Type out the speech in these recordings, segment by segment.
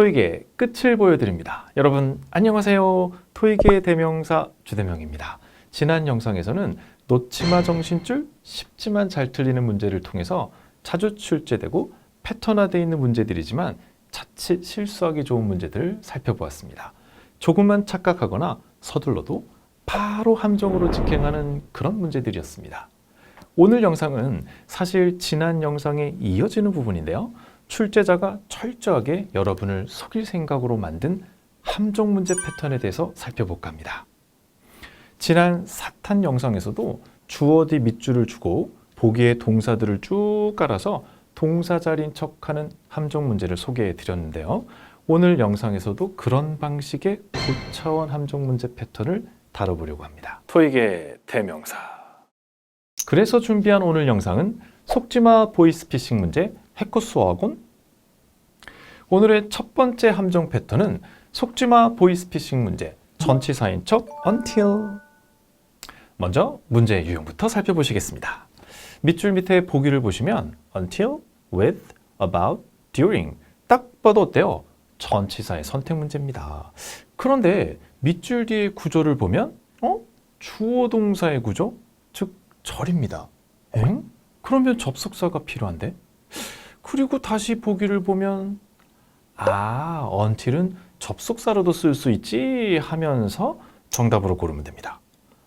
토익의 끝을 보여드립니다. 여러분 안녕하세요. 토익의 대명사 주대명입니다. 지난 영상에서는 놓치마 정신줄 쉽지만 잘 틀리는 문제를 통해서 자주 출제되고 패턴화되어 있는 문제들이지만 자칫 실수하기 좋은 문제들을 살펴보았습니다. 조금만 착각하거나 서둘러도 바로 함정으로 직행하는 그런 문제들이었습니다. 오늘 영상은 사실 지난 영상에 이어지는 부분인데요. 출제자가 철저하게 여러분을 속일 생각으로 만든 함정 문제 패턴에 대해서 살펴볼까 합니다. 지난 사탄 영상에서도 주어 뒤 밑줄을 주고 보기에 동사들을 쭉 깔아서 동사 자리인 척하는 함정 문제를 소개해 드렸는데요. 오늘 영상에서도 그런 방식의 고차원 함정 문제 패턴을 다뤄보려고 합니다. 토익의 대명사. 그래서 준비한 오늘 영상은 속지마 보이스피싱 문제 해커스와곤 오늘의 첫 번째 함정 패턴은 속지마 보이스피싱 문제 전치사인 척 until 먼저 문제의 유형부터 살펴보시겠습니다. 밑줄 밑에 보기를 보시면 until, with, about, during 딱 봐도 어때요? 전치사의 선택 문제입니다. 그런데 밑줄 뒤의 구조를 보면 어? 주어 동사의 구조? 즉 절입니다. 엥? 그러면 접속사가 필요한데? 그리고 다시 보기를 보면 아, until은 접속사로도 쓸 수 있지 하면서 정답으로 고르면 됩니다.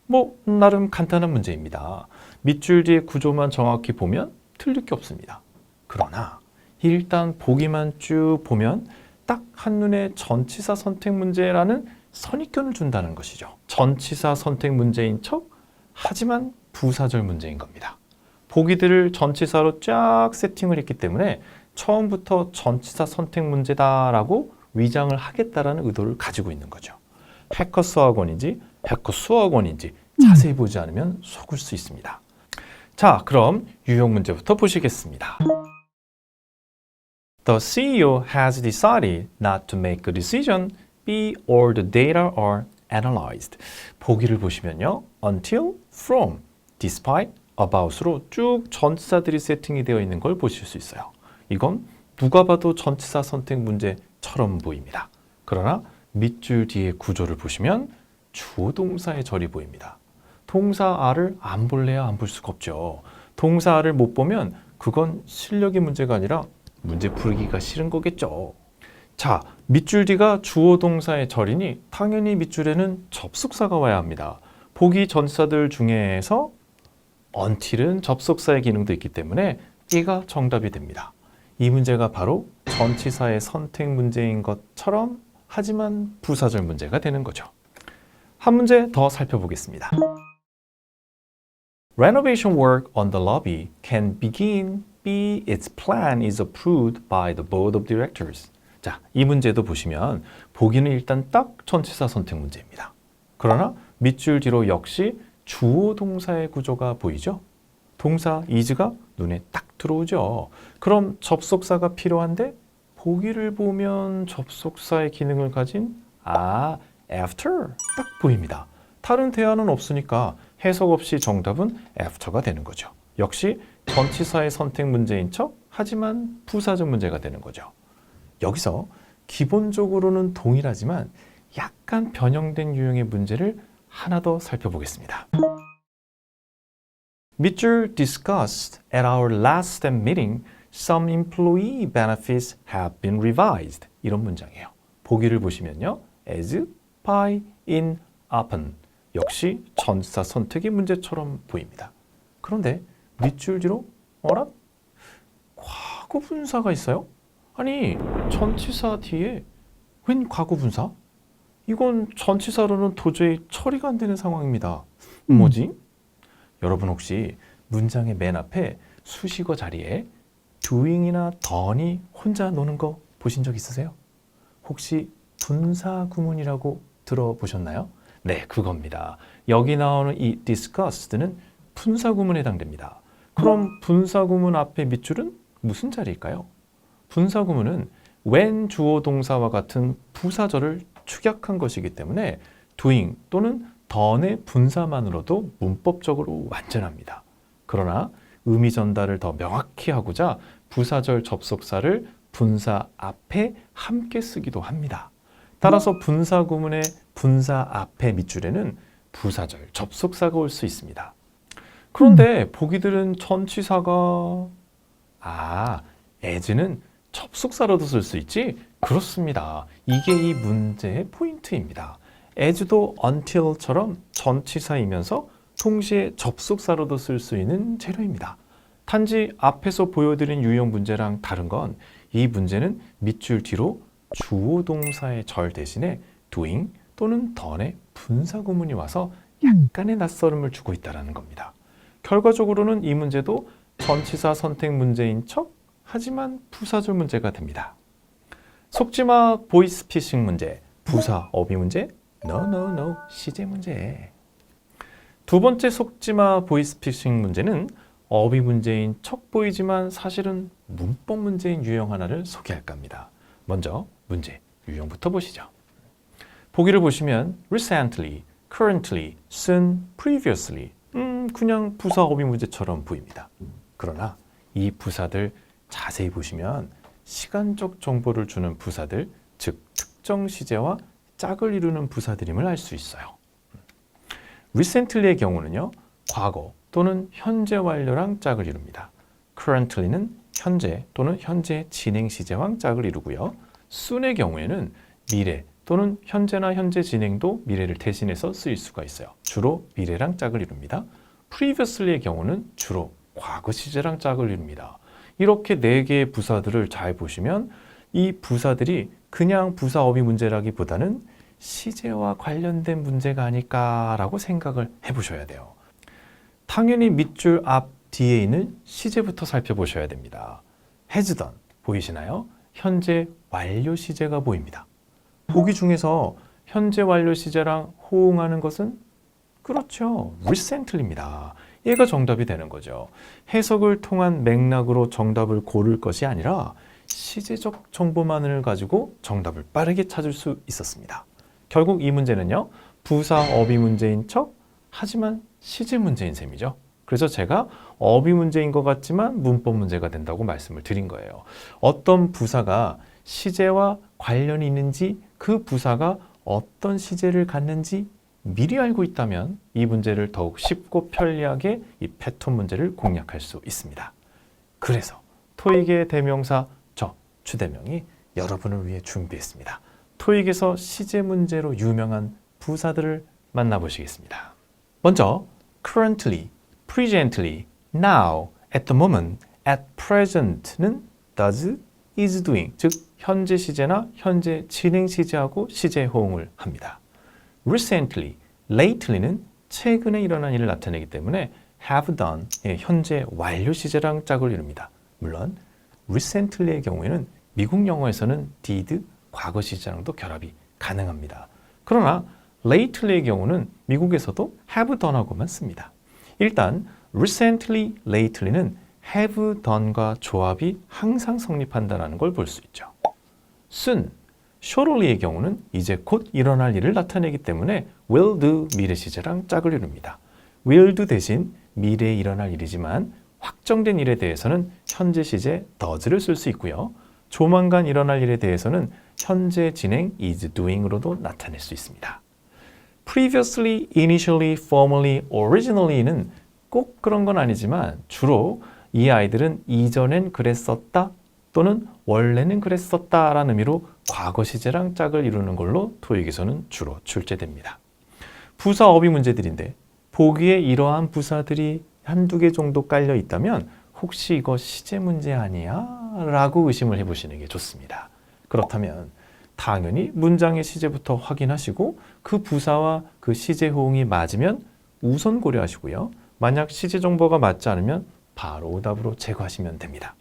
뭐 나름 간단한 문제입니다. 밑줄 뒤의 구조만 정확히 보면 틀릴 게 없습니다. 그러나 일단 보기만 쭉 보면 딱 한눈에 전치사 선택 문제라는 선입견을 준다는 것이죠. 전치사 선택 문제인 척 하지만 부사절 문제인 겁니다. 보기들을 전치사로 쫙 세팅을 했기 때문에 처음부터 전치사 선택 문제다라고 위장을 하겠다라는 의도를 가지고 있는 거죠. 해커 수학원인지 해커 수학원인지 자세히 보지 않으면 속을 수 있습니다. 자, 그럼 유형 문제부터 보시겠습니다. The CEO has decided not to make a decision B or the data are analyzed. 보기를 보시면요. until, from, despite, about으로 쭉 전치사들이 세팅이 되어 있는 걸 보실 수 있어요. 이건 누가 봐도 전치사 선택 문제처럼 보입니다. 그러나 밑줄 뒤의 구조를 보시면 주어 동사의 절이 보입니다. 동사 R을 안 볼래야 안 볼 수가 없죠. 동사 R을 못 보면 그건 실력의 문제가 아니라 문제 풀기가 싫은 거겠죠. 자, 밑줄 뒤가 주어 동사의 절이니 당연히 밑줄에는 접속사가 와야 합니다. 보기 전사들 중에서 until은 접속사의 기능도 있기 때문에 얘가 정답이 됩니다. 이 문제가 바로 전치사의 선택 문제인 것처럼 하지만 부사절 문제가 되는 거죠. 한 문제 더 살펴보겠습니다. Renovation work on the lobby can begin B. Its plan is approved by the board of directors. 자, 이 문제도 보시면 보기는 일단 딱 전치사 선택 문제입니다. 그러나 밑줄 뒤로 역시 주어 동사의 구조가 보이죠? 동사 is가 눈에 딱 들어오죠. 그럼 접속사가 필요한데 보기를 보면 접속사의 기능을 가진 아, after 딱 보입니다. 다른 대안은 없으니까 해석 없이 정답은 after가 되는 거죠. 역시 전치사의 선택 문제인 척 하지만 부사적 문제가 되는 거죠. 여기서 기본적으로는 동일하지만 약간 변형된 유형의 문제를 하나 더 살펴보겠습니다. 밑줄 discussed at our last staff meeting some employee benefits have been revised 이런 문장이에요. 보기를 보시면요. as, by, in, upon 역시 전사 선택의 문제처럼 보입니다. 그런데 밑줄 뒤로 어라? 과거 분사가 있어요? 아니 전치사 뒤에 웬 과거 분사? 이건 전치사로는 도저히 처리가 안 되는 상황입니다. 뭐지? 여러분 혹시 문장의 맨 앞에 수식어 자리에 doing이나 done이 혼자 노는 거 보신 적 있으세요? 혹시 분사 구문이라고 들어보셨나요? 네, 그겁니다. 여기 나오는 이 discussed는 분사 구문에 해당됩니다. 그럼 분사 구문 앞에 밑줄은 무슨 자리일까요? 분사 구문은 when 주어 동사와 같은 부사절을 축약한 것이기 때문에 doing 또는 done의 분사만으로도 문법적으로 완전합니다. 그러나 의미 전달을 더 명확히 하고자 부사절 접속사를 분사 앞에 함께 쓰기도 합니다. 따라서 분사 구문의 분사 앞에 밑줄에는 부사절, 접속사가 올 수 있습니다. 그런데 보기들은 전치사가 아, as는 접속사로도 쓸 수 있지? 그렇습니다. 이게 이 문제의 포인트입니다. as도 until처럼 전치사이면서 동시에 접속사로도 쓸 수 있는 재료입니다. 단지 앞에서 보여드린 유형 문제랑 다른 건 이 문제는 밑줄 뒤로 주어 동사의 절 대신에 doing 또는 done의 분사 구문이 와서 약간의 낯설음을 주고 있다는 겁니다. 결과적으로는 이 문제도 전치사 선택 문제인 척 하지만 부사절 문제가 됩니다. 속지마 보이스피싱 문제, 부사 어휘 문제, no no no 시제 문제. 두 번째 속지마 보이스피싱 문제는 어휘 문제인 척 보이지만 사실은 문법 문제인 유형 하나를 소개할까 합니다. 먼저 문제 유형부터 보시죠. 보기를 보시면 recently, currently, soon, previously 음, 그냥 부사 어휘 문제처럼 보입니다. 그러나 이 부사들 자세히 보시면 시간적 정보를 주는 부사들, 즉 특정 시제와 짝을 이루는 부사들임을 알 수 있어요. recently의 경우는요, 과거 또는 현재 완료랑 짝을 이룹니다. currently는 현재 또는 현재 진행 시제와 짝을 이루고요. soon의 경우에는 미래 또는 현재나 현재 진행도 미래를 대신해서 쓰일 수가 있어요. 주로 미래랑 짝을 이룹니다. previously의 경우는 주로 과거 시제랑 짝을 이룹니다. 이렇게 네 개의 부사들을 잘 보시면 이 부사들이 그냥 부사 어휘 문제라기보다는 시제와 관련된 문제가 아닐까라고 생각을 해보셔야 돼요. 당연히 밑줄 앞 뒤에 있는 시제부터 살펴보셔야 됩니다. has done 보이시나요? 현재 완료 시제가 보입니다. 보기 중에서 현재 완료 시제랑 호응하는 것은 그렇죠. recently입니다. 얘가 정답이 되는 거죠. 해석을 통한 맥락으로 정답을 고를 것이 아니라 시제적 정보만을 가지고 정답을 빠르게 찾을 수 있었습니다. 결국 이 문제는요. 부사 어휘 문제인 척 하지만 시제 문제인 셈이죠. 그래서 제가 어휘 문제인 것 같지만 문법 문제가 된다고 말씀을 드린 거예요. 어떤 부사가 시제와 관련이 있는지 그 부사가 어떤 시제를 갖는지 미리 알고 있다면 이 문제를 더욱 쉽고 편리하게 이 패턴 문제를 공략할 수 있습니다. 그래서 토익의 대명사 저 주대명이 여러분을 위해 준비했습니다. 토익에서 시제 문제로 유명한 부사들을 만나보시겠습니다. 먼저 currently, presently, now, at the moment, at present는 does, is doing, 즉 현재 시제나 현재 진행 시제하고 시제 호응을 합니다. Recently, lately는 최근에 일어난 일을 나타내기 때문에 have done, 의 현재 완료 시제랑 짝을 이룹니다. 물론 recently의 경우에는 미국 영어에서는 did, 과거 시제랑도 결합이 가능합니다. 그러나 lately의 경우는 미국에서도 have done하고만 씁니다. 일단 recently, lately는 have done과 조합이 항상 성립한다는 걸 볼 수 있죠. soon, shortly의 경우는 이제 곧 일어날 일을 나타내기 때문에 will do 미래 시제랑 짝을 이룹니다. will do 대신 미래에 일어날 일이지만 확정된 일에 대해서는 현재 시제 does를 쓸 수 있고요. 조만간 일어날 일에 대해서는 현재 진행 is doing으로도 나타낼 수 있습니다. previously, initially, formerly, originally는 꼭 그런 건 아니지만 주로 이 아이들은 이전엔 그랬었다 또는 원래는 그랬었다라는 의미로 과거 시제랑 짝을 이루는 걸로 토익에서는 주로 출제됩니다. 부사 어휘 문제들인데 보기에 이러한 부사들이 한두 개 정도 깔려 있다면 혹시 이거 시제 문제 아니야? 라고 의심을 해보시는 게 좋습니다. 그렇다면 당연히 문장의 시제부터 확인하시고 그 부사와 그 시제 호응이 맞으면 우선 고려하시고요. 만약 시제 정보가 맞지 않으면 바로 오답으로 제거하시면 됩니다.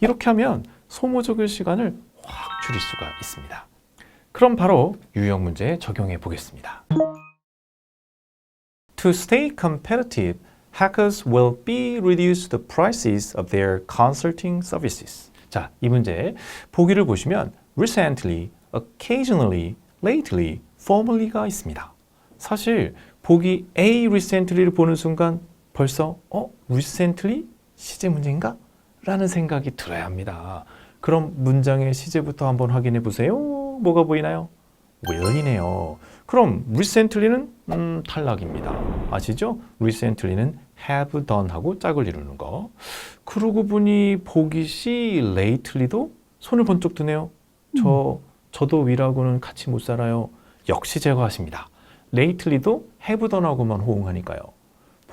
이렇게 하면 소모적일 시간을 확 줄일 수가 있습니다. 그럼 바로 유형 문제에 적용해 보겠습니다. To stay competitive, hackers will be reduce the prices of their consulting services. 자, 이 문제 보기를 보시면 recently, occasionally, lately, formerly가 있습니다. 사실 보기 A recently를 보는 순간 벌써 어 recently 시제 문제인가? 라는 생각이 들어야 합니다. 그럼 문장의 시제부터 한번 확인해 보세요. 뭐가 보이나요? will이네요. 그럼 recently는 음, 탈락입니다. 아시죠? recently는 have done 하고 짝을 이루는 거. 그러고 보니 보기 씨 lately도 손을 번쩍 드네요. 저 저도 위라고는 같이 못 살아요. 역시 제거하십니다. lately도 have done하고만 호응하니까요.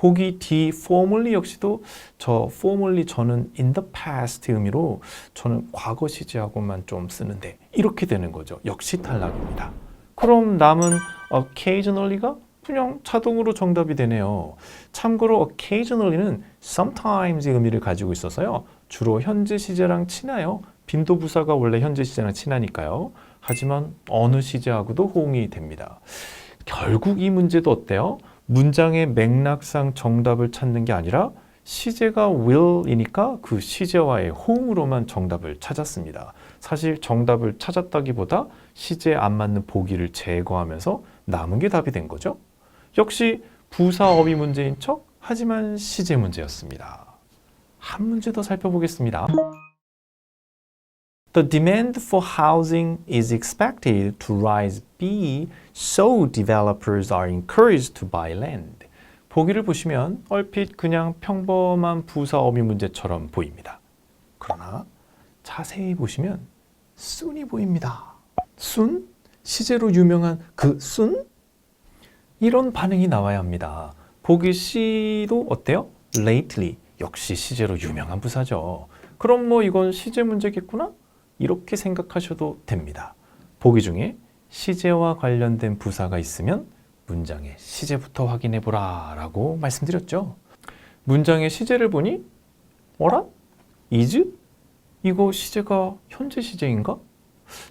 보기 D formerly 역시도 저 formerly 저는 in the past 의미로 저는 과거 시제하고만 좀 쓰는데 이렇게 되는 거죠. 역시 탈락입니다. 그럼 남은 occasionally가 그냥 자동으로 정답이 되네요. 참고로 occasionally는 sometimes 의미를 가지고 있어서요. 주로 현재 시제랑 친해요. 빈도 부사가 원래 현재 시제랑 친하니까요. 하지만 어느 시제하고도 호응이 됩니다. 결국 이 문제도 어때요? 문장의 맥락상 정답을 찾는 게 아니라 시제가 will이니까 그 시제와의 호응으로만 정답을 찾았습니다. 사실 정답을 찾았다기보다 시제에 안 맞는 보기를 제거하면서 남은 게 답이 된 거죠. 역시 부사어휘 문제인 척 하지만 시제 문제였습니다. 한 문제 더 살펴보겠습니다. The demand for housing is expected to rise B, so developers are encouraged to buy land. 보기를 보시면 얼핏 그냥 평범한 부사 어미 문제처럼 보입니다. 그러나 자세히 보시면 순이 보입니다. 순? 시제로 유명한 그 순? 이런 반응이 나와야 합니다. 보기 C도 어때요? lately 역시 시제로 유명한 부사죠. 그럼 뭐 이건 시제 문제겠구나? 이렇게 생각하셔도 됩니다. 보기 중에 시제와 관련된 부사가 있으면 문장의 시제부터 확인해 보라 라고 말씀드렸죠. 문장의 시제를 보니 어라? is? 이거 시제가 현재 시제인가?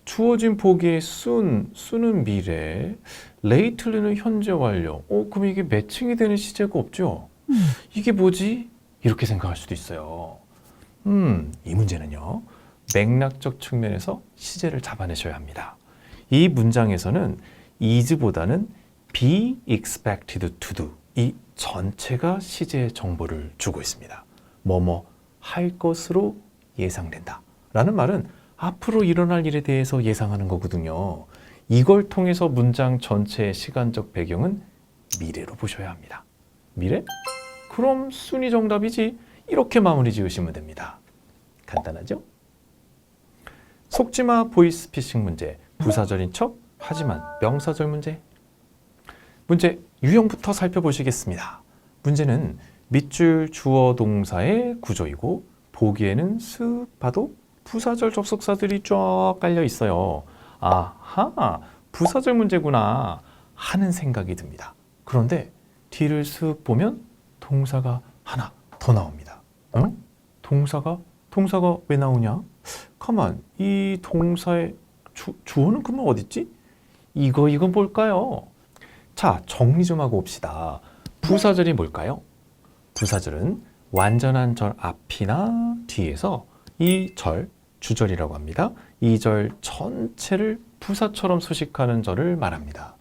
주어진 보기에 soon, soon은 미래, lately는 현재 완료. 어, 그럼 이게 매칭이 되는 시제가 없죠? 이게 뭐지? 이렇게 생각할 수도 있어요. 음, 이 문제는요. 맥락적 측면에서 시제를 잡아내셔야 합니다. 이 문장에서는 is보다는 be expected to do 이 전체가 시제의 정보를 주고 있습니다. 뭐뭐 할 것으로 예상된다. 라는 말은 앞으로 일어날 일에 대해서 예상하는 거거든요. 이걸 통해서 문장 전체의 시간적 배경은 미래로 보셔야 합니다. 미래? 그럼 순위 정답이지. 이렇게 마무리 지으시면 됩니다. 간단하죠? 속지마 보이스피싱 문제, 부사절인 척 하지만 명사절 문제. 문제 유형부터 살펴보시겠습니다. 문제는 밑줄 주어 동사의 구조이고 보기에는 쓱 봐도 부사절 접속사들이 쫙 깔려 있어요. 아하, 부사절 문제구나 하는 생각이 듭니다. 그런데 뒤를 쓱 보면 동사가 하나 더 나옵니다. 응? 동사가 동사가 왜 나오냐? 가만, 이 동사의 주, 주어는 그러면 어딨지? 이거 이건 뭘까요? 자, 정리 좀 하고 옵시다. 부사절이 뭘까요? 부사절은 완전한 절 앞이나 뒤에서 이 절, 주절이라고 합니다. 이 절 전체를 부사처럼 수식하는 절을 말합니다.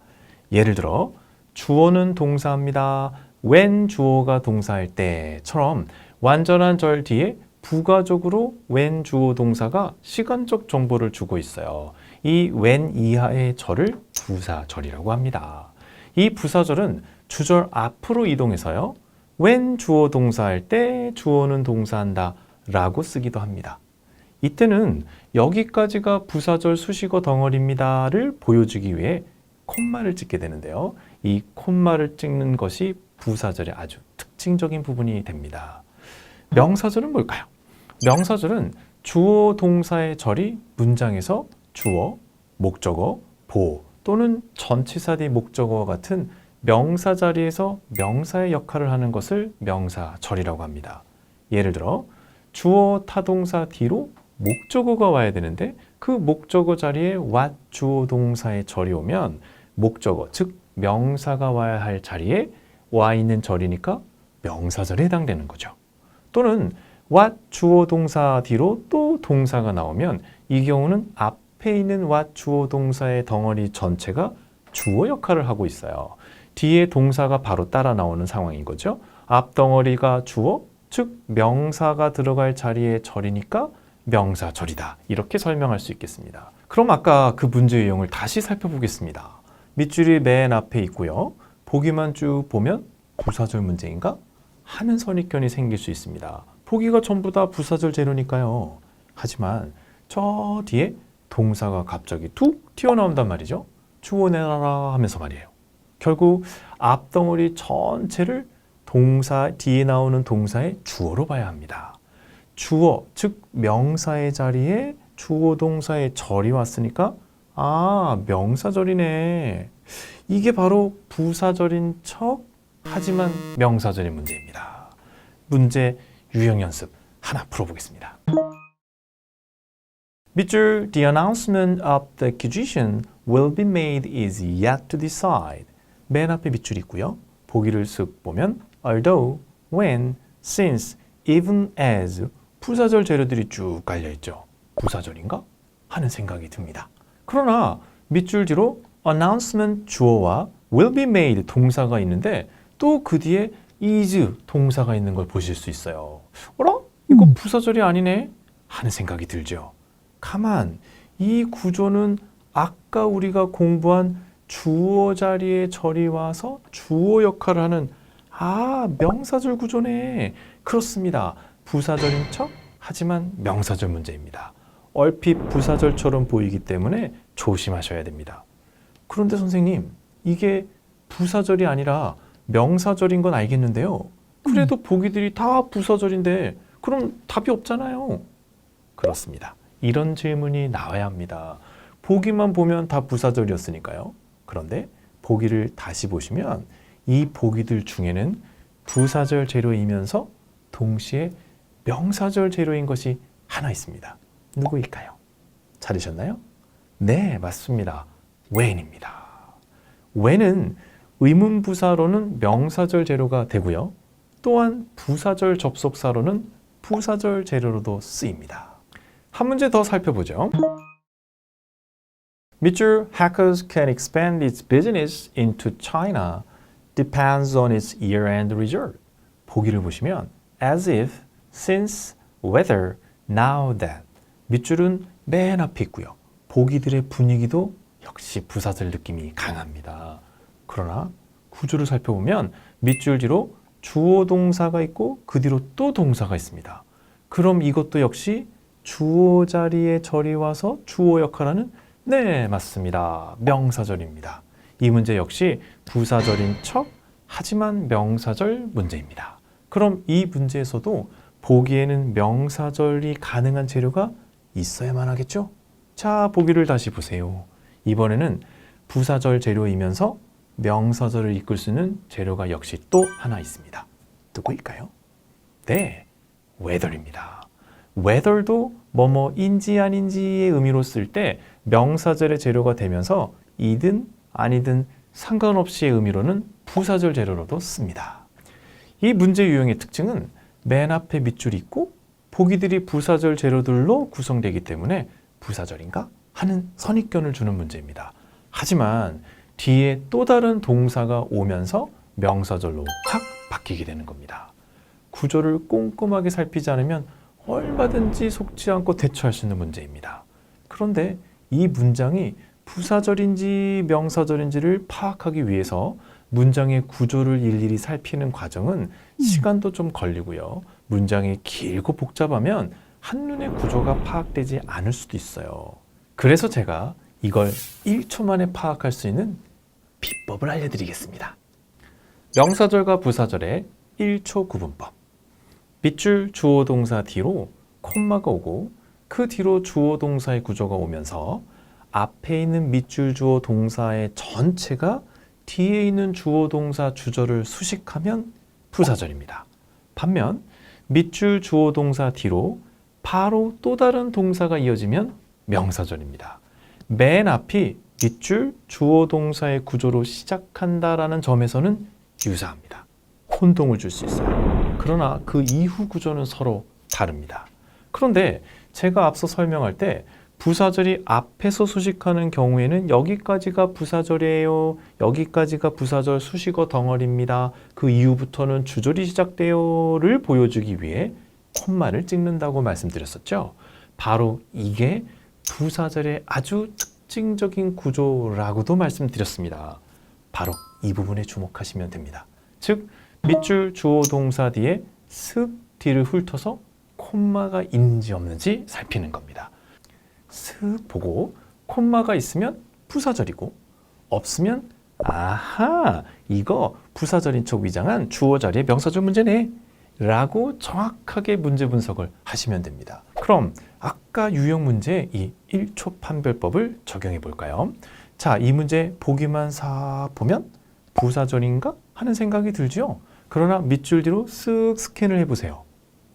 예를 들어 주어는 동사입니다. when 주어가 동사일 때처럼 완전한 절 뒤에 부가적으로 when 주어 동사가 시간적 정보를 주고 있어요. 이 when 이하의 절을 부사절이라고 합니다. 이 부사절은 주절 앞으로 이동해서요. when 주어 동사할 때 주어는 동사한다 라고 쓰기도 합니다. 이때는 여기까지가 부사절 수식어 덩어리입니다를 보여주기 위해 콤마를 찍게 되는데요. 이 콤마를 찍는 것이 부사절의 아주 특징적인 부분이 됩니다. 명사절은 뭘까요? 명사절은 주어 동사의 절이 문장에서 주어, 목적어, 보 또는 전치사 뒤 목적어와 같은 명사 자리에서 명사의 역할을 하는 것을 명사절이라고 합니다. 예를 들어 주어 타동사 뒤로 목적어가 와야 되는데 그 목적어 자리에 what 주어 동사의 절이 오면 목적어 즉 명사가 와야 할 자리에 와 있는 절이니까 명사절에 해당되는 거죠. 또는 what 주어 동사 뒤로 또 동사가 나오면 이 경우는 앞에 있는 what 주어 동사의 덩어리 전체가 주어 역할을 하고 있어요. 뒤에 동사가 바로 따라 나오는 상황인 거죠. 앞 덩어리가 주어, 즉 명사가 들어갈 자리의 절이니까 명사절이다. 이렇게 설명할 수 있겠습니다. 그럼 아까 그 문제 유형을 다시 살펴보겠습니다. 밑줄이 맨 앞에 있고요. 보기만 쭉 보면 부사절 문제인가? 하는 선입견이 생길 수 있습니다. 보기가 전부 다 부사절 재료니까요. 하지만 저 뒤에 동사가 갑자기 툭 튀어나온단 말이죠. 주워내라 하면서 말이에요. 결국 앞덩어리 전체를 동사 뒤에 나오는 동사의 주어로 봐야 합니다. 주어 즉 명사의 자리에 주어 동사의 절이 왔으니까 아 명사절이네. 이게 바로 부사절인 척 하지만 명사절인 문제입니다. 문제 유형 연습 하나 풀어보겠습니다. 밑줄 The announcement of the acquisition will be made is yet to decide. 맨 앞에 밑줄이 있고요. 보기를 쓱 보면 although, when, since, even as 부사절 재료들이 쭉 깔려 있죠. 부사절인가? 하는 생각이 듭니다. 그러나 밑줄 뒤로 announcement 주어와 will be made 동사가 있는데 또 그 뒤에 is 동사가 있는 걸 보실 수 있어요. 어라? 이거 부사절이 아니네? 하는 생각이 들죠. 가만, 이 구조는 아까 우리가 공부한 주어 자리에 절이 와서 주어 역할을 하는 아, 명사절 구조네. 그렇습니다. 부사절인 척 하지만 명사절 문제입니다. 얼핏 부사절처럼 보이기 때문에 조심하셔야 됩니다. 그런데 선생님, 이게 부사절이 아니라 명사절인 건 알겠는데요. 그래도 보기들이 다 부사절인데 그럼 답이 없잖아요. 그렇습니다. 이런 질문이 나와야 합니다. 보기만 보면 다 부사절이었으니까요. 그런데 보기를 다시 보시면 이 보기들 중에는 부사절 재료이면서 동시에 명사절 재료인 것이 하나 있습니다. 누구일까요? 찾으셨나요? 네, 맞습니다. when입니다. when은 의문부사로는 명사절 재료가 되고요. 또한 부사절 접속사로는 부사절 재료로도 쓰입니다. 한 문제 더 살펴보죠. 밑줄 hackers can expand its business into China depends on its year-end result. 보기를 보시면 as if, since, whether, now that 밑줄은 맨 앞에 있고요. 보기들의 분위기도 역시 부사절 느낌이 강합니다. 그러나 구조를 살펴보면 밑줄 뒤로 주어 동사가 있고 그 뒤로 또 동사가 있습니다. 그럼 이것도 역시 주어 자리에 절이 와서 주어 역할하는 네, 맞습니다. 명사절입니다. 이 문제 역시 부사절인 척 하지만 명사절 문제입니다. 그럼 이 문제에서도 보기에는 명사절이 가능한 재료가 있어야만 하겠죠? 자, 보기를 다시 보세요. 이번에는 부사절 재료이면서 명사절을 이끌 수 있는 재료가 역시 또 하나 있습니다. 누구일까요? 네, whether입니다. whether도 뭐뭐인지 아닌지의 의미로 쓸 때 명사절의 재료가 되면서 이든 아니든 상관없이의 의미로는 부사절 재료로도 씁니다. 이 문제 유형의 특징은 맨 앞에 밑줄이 있고 보기들이 부사절 재료들로 구성되기 때문에 부사절인가 하는 선입견을 주는 문제입니다. 하지만 뒤에 또 다른 동사가 오면서 명사절로 확 바뀌게 되는 겁니다. 구조를 꼼꼼하게 살피지 않으면 얼마든지 속지 않고 대처할 수 있는 문제입니다. 그런데 이 문장이 부사절인지 명사절인지를 파악하기 위해서 문장의 구조를 일일이 살피는 과정은 시간도 좀 걸리고요. 문장이 길고 복잡하면 한눈에 구조가 파악되지 않을 수도 있어요. 그래서 제가 이걸 1초 만에 파악할 수 있는 비법을 알려드리겠습니다. 명사절과 부사절의 1초 구분법. 밑줄 주어 동사 뒤로 콤마가 오고 그 뒤로 주어 동사의 구조가 오면서 앞에 있는 밑줄 주어 동사의 전체가 뒤에 있는 주어 동사 주절을 수식하면 부사절입니다. 반면 밑줄 주어 동사 뒤로 바로 또 다른 동사가 이어지면 명사절입니다. 맨 앞이 밑줄 주어 동사의 구조로 시작한다라는 점에서는 유사합니다. 혼동을 줄 수 있어요. 그러나 그 이후 구조는 서로 다릅니다. 그런데 제가 앞서 설명할 때 부사절이 앞에서 수식하는 경우에는 여기까지가 부사절이에요. 여기까지가 부사절 수식어 덩어리입니다. 그 이후부터는 주절이 시작돼요를 보여주기 위해 콤마를 찍는다고 말씀드렸었죠. 바로 이게 부사절의 아주 특징적인 구조라고도 말씀드렸습니다. 바로 이 부분에 주목하시면 됩니다. 즉 밑줄 주어 동사 뒤에 습 뒤를 훑어서 콤마가 있는지 없는지 살피는 겁니다. 슥 보고 콤마가 있으면 부사절이고 없으면 아하 이거 부사절인 척 위장한 주어 자리의 명사절 문제네 라고 정확하게 문제 분석을 하시면 됩니다. 그럼 아까 유형 문제 이 1초 판별법을 적용해 볼까요? 자, 이 문제 보기만 싹 보면 부사절인가 하는 생각이 들죠. 그러나 밑줄 뒤로 쓱 스캔을 해보세요.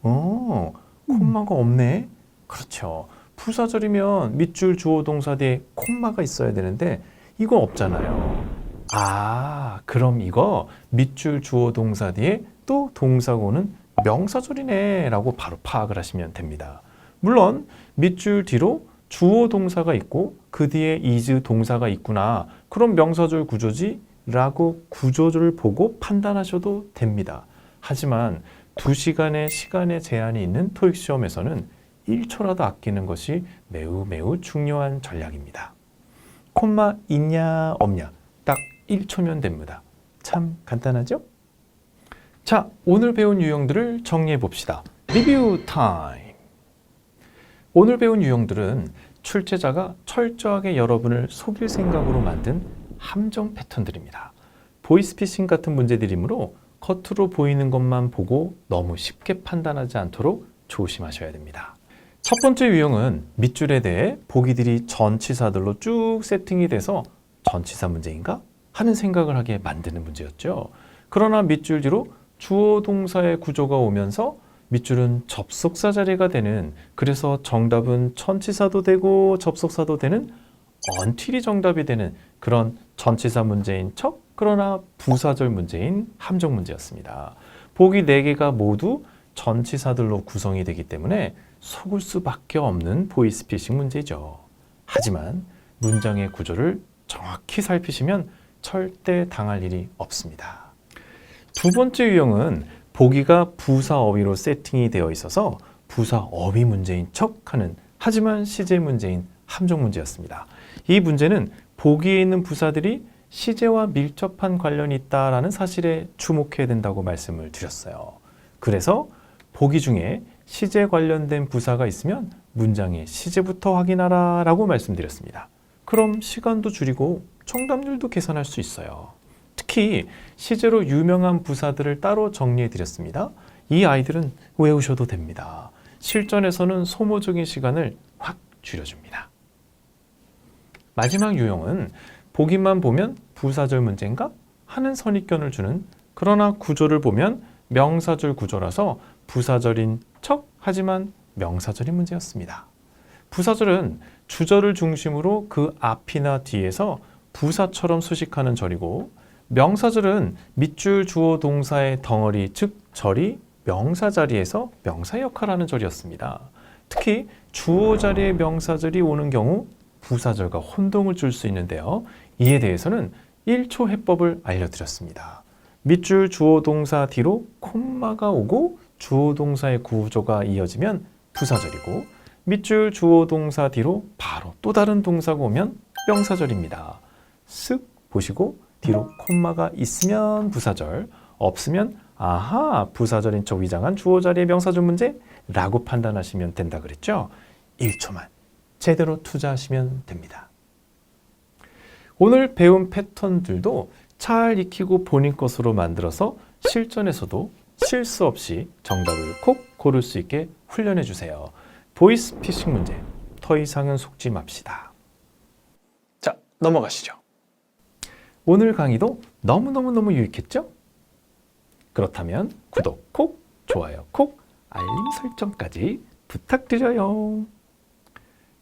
어, 콤마가 없네. 그렇죠. 부사절이면 밑줄 주어 동사 뒤에 콤마가 있어야 되는데 이건 없잖아요. 아, 그럼 이거 밑줄 주어 동사 뒤에 또 동사고는 명사절이네 라고 바로 파악을 하시면 됩니다. 물론 밑줄 뒤로 주어 동사가 있고 그 뒤에 is 동사가 있구나. 그럼 명사절 구조지? 라고 구조를 보고 판단하셔도 됩니다. 하지만 2시간의 시간의 제한이 있는 토익 시험에서는 1초라도 아끼는 것이 매우 매우 중요한 전략입니다. 콤마 있냐 없냐 딱 1초면 됩니다. 참 간단하죠? 자, 오늘 배운 유형들을 정리해 봅시다. 리뷰 타임. 오늘 배운 유형들은 출제자가 철저하게 여러분을 속일 생각으로 만든 함정 패턴들입니다. 보이스피싱 같은 문제들이므로 겉으로 보이는 것만 보고 너무 쉽게 판단하지 않도록 조심하셔야 됩니다. 첫 번째 유형은 밑줄에 대해 보기들이 전치사들로 쭉 세팅이 돼서 전치사 문제인가? 하는 생각을 하게 만드는 문제였죠. 그러나 밑줄 뒤로 주어 동사의 구조가 오면서 밑줄은 접속사 자리가 되는 그래서 정답은 천치사도 되고 접속사도 되는 언틸이 정답이 되는 그런 전치사 문제인 척 그러나 부사절 문제인 함정 문제였습니다. 보기 4개가 모두 전치사들로 구성이 되기 때문에 속을 수밖에 없는 보이스피싱 문제죠. 하지만 문장의 구조를 정확히 살피시면 절대 당할 일이 없습니다. 두 번째 유형은 보기가 부사 어휘로 세팅이 되어 있어서 부사 어휘 문제인 척하는 하지만 시제 문제인 함정 문제였습니다. 이 문제는 보기에 있는 부사들이 시제와 밀접한 관련이 있다라는 사실에 주목해야 된다고 말씀을 드렸어요. 그래서 보기 중에 시제 관련된 부사가 있으면 문장의 시제부터 확인하라 라고 말씀드렸습니다. 그럼 시간도 줄이고 정답률도 계산할 수 있어요. 특히 시제로 유명한 부사들을 따로 정리해 드렸습니다. 이 아이들은 외우셔도 됩니다. 실전에서는 소모적인 시간을 확 줄여줍니다. 마지막 유형은 보기만 보면 부사절 문제인가 하는 선입견을 주는 그러나 구조를 보면 명사절 구조라서 부사절인 척 하지만 명사절인 문제였습니다. 부사절은 주절을 중심으로 그 앞이나 뒤에서 부사처럼 수식하는 절이고 명사절은 밑줄 주어 동사의 덩어리 즉 절이 명사 자리에서 명사 역할하는 절이었습니다. 특히 주어 자리에 명사절이 오는 경우 부사절과 혼동을 줄 수 있는데요. 이에 대해서는 1초 해법을 알려드렸습니다. 밑줄 주어 동사 뒤로 콤마가 오고 주어 동사의 구조가 이어지면 부사절이고 밑줄 주어 동사 뒤로 바로 또 다른 동사가 오면 명사절입니다. 쓱 보시고 뒤로 콤마가 있으면 부사절, 없으면 아하 부사절인 척 위장한 주어 자리의 명사절 문제라고 판단하시면 된다 그랬죠. 1초만 제대로 투자하시면 됩니다. 오늘 배운 패턴들도 잘 익히고 본인 것으로 만들어서 실전에서도 실수 없이 정답을 콕 고를 수 있게 훈련해 주세요. 보이스피싱 문제 더 이상은 속지 맙시다. 자, 넘어가시죠. 오늘 강의도 너무너무너무 유익했죠? 그렇다면 구독 콕, 좋아요 콕, 알림 설정까지 부탁드려요.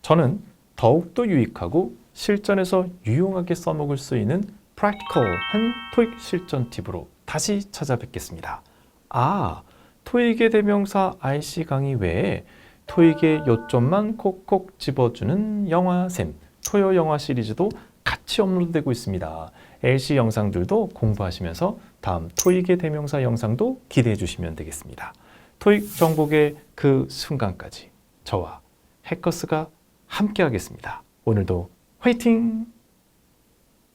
저는 더욱더 유익하고 실전에서 유용하게 써먹을 수 있는 프랙티컬한 토익 실전 팁으로 다시 찾아뵙겠습니다. 아, 토익의 대명사 IC 강의 외에 토익의 요점만 콕콕 집어주는 영화샘, 토요 영화 시리즈도 같이 업로드되고 있습니다. LC 영상들도 공부하시면서 다음 토익의 대명사 영상도 기대해 주시면 되겠습니다. 토익 정복의 그 순간까지 저와 해커스가 함께 하겠습니다. 오늘도 화이팅!